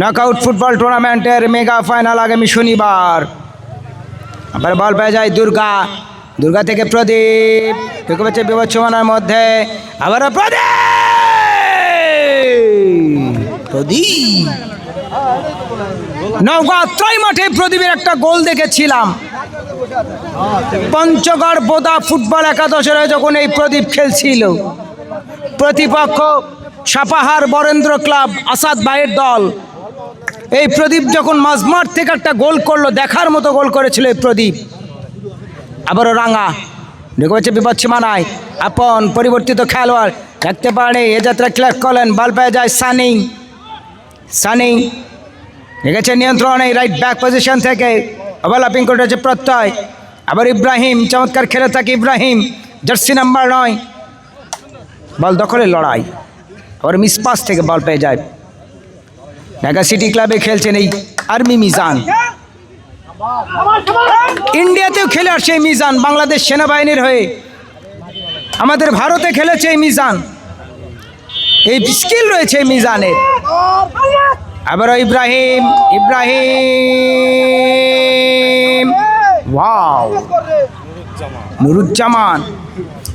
Knockout football টুর্নামেন্টের mega final আগামী শনিবার। আবার বল পেয়ে যায় দুর্গা। দুর্গা থেকে প্রদীপ। ঢুকে পেয়েছে বিবচ্ছমানার মধ্যে প্রদীপ। প্রদীপ। নৌকা ত্রয় মাঠে প্রদীপের একটা গোল দেখেছিলাম। পঞ্চগড় বোদা ফুটবল একাদশের যখন এই প্রদীপ খেলছিল, প্রতিপক্ষ সাপাহার বরেন্দ্র ক্লাব আসাদ ভাইয়ের দল এই প্রদীপ যখন মাঝমাঠ থেকে একটা গোল করল, দেখার মতো গোল করেছিল এই প্রদীপ। আবারও রাঙা। ঢুকে হচ্ছে বিপদ সীমানায়। আপন পরিবর্তিত খেলোয়াড়। দেখতে পারে এ যাত্রা ক্লাস করলেন বল পেয়ে যায় সানি। সানি রেখেছে নিয়ন্ত্রণে রাইট ব্যাক পজিশন থেকে। ওভারলাপিং করেছে প্রত্যয়। আবার ইব্রাহিম, চমৎকার খেলে থাকে ইব্রাহিম। জার্সি নাম্বার নয়। বল দখলের লড়াই। আবার মিসপাস থেকে বল পেয়ে যায়। ঢাকা সিটি ক্লাবে খেলছেন এই আর্মি মিজান। ইন্ডিয়াতেও খেলে আসছে এই মিজান, বাংলাদেশ সেনাবাহিনীর হয়ে। আমাদের ভারতে খেলেছে এই মিজান। এই স্কিল রয়েছে মিজানের। আবার ইব্রাহিম ইব্রাহিম। নুরুজ্জামান।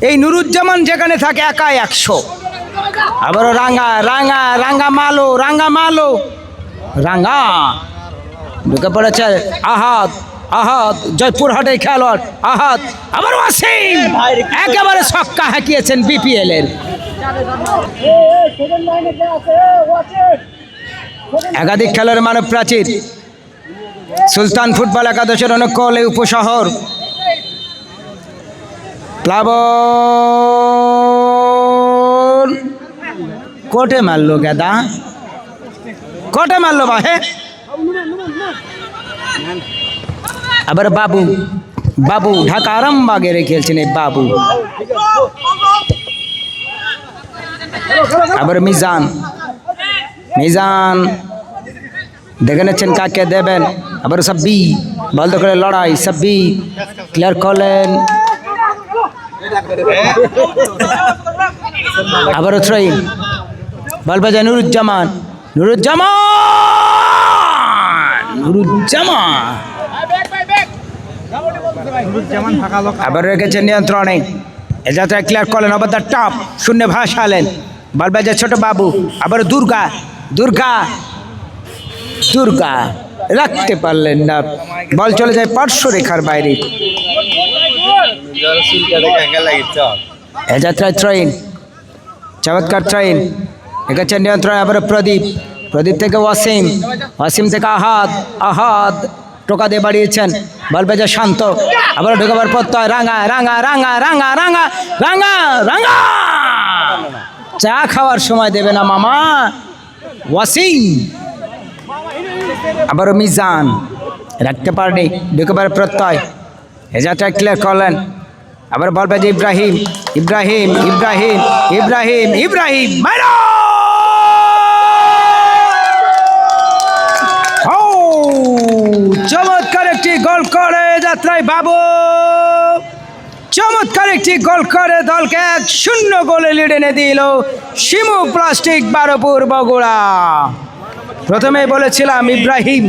এই নুরুজ্জামান যেখানে থাকে একা একশো। আবারও রাঙ্গা রাঙ্গা রাঙ্গা মালো রাঙ্গা মালো। রাঙ্গা। ঢুকে পড়েছে আহাত আহাত, জয়পুরহাটের খেলোয়াড়, আহাত। আবার ওয়াসিম একেবারে ছক্কা হাঁকিয়েছেন বিপিএল এর একাধিক খেলার মানব প্রাচীর। সুলতান ফুটবল একাদশের অনুকূল এই উপশহর। প্লাবন। কোটে মারলো গেদা। কোটে মারলো বা, হে? আবার বাবু বাবু, ঢাকা আরামবাগের খেলছেন এই বাবু। আবার মিজান মিজান। দেখে নিচ্ছেন কাকে দেবেন। আবার সাব্বি বল করে লড়াই সাব্বি ক্লিয়ার করলেন। আবারও থ্রোয়িং বল বাজায় নুরুজ্জামান নুরুজ্জামান নুরুজ্জামান। আবার রেখেছেন নিয়ন্ত্রণে। এ যাত্রায় ক্লিয়ার করলেন আবার দ্য টপ শূন্য ভাসালেন। বল বাজায় ছোট বাবু আবার দুর্গা দুর্গা দুর্গা রাখতে পারলেন না। বল চলে যায় পার্শ্ব রেখার বাইরে। এ যাত্রায় ট্রেন চমৎকার ট্রেন এগেছে নিয়ন্ত্রণ আবার প্রদীপ। প্রদীপ থেকে ওয়াসিম। ওয়াসিম থেকে আহাদ। আহাদ টোকা দিয়ে বাড়িয়েছেন। বল বেজে শান্ত। আবার ঢুকাবার প্রত্যয় রাঙা রাঙা রাঙা রাঙা রাঙা রাঙা রাঙা! চা খাওয়ার সময় দেবে না মামা। ওয়াসিম। আবারও মিজান। রাখতে পারেনি। ঢুকেবার প্রত্যয়। যাত্রা ক্লিয়ার করলেন। আবার বল বাজে ইব্রাহিম। ইব্রাহিম ইব্রাহিম ইব্রাহিম ইব্রাহিম মারো চমৎকার একটি গোল করে যাত্রায় বাবু। চমৎকার একটি গোল করে দলকে এক শূন্য গোলে লিড এনে দিল শিমু প্লাস্টিক বারোপুর বগুড়া। প্রথমে বলেছিলাম ইব্রাহিম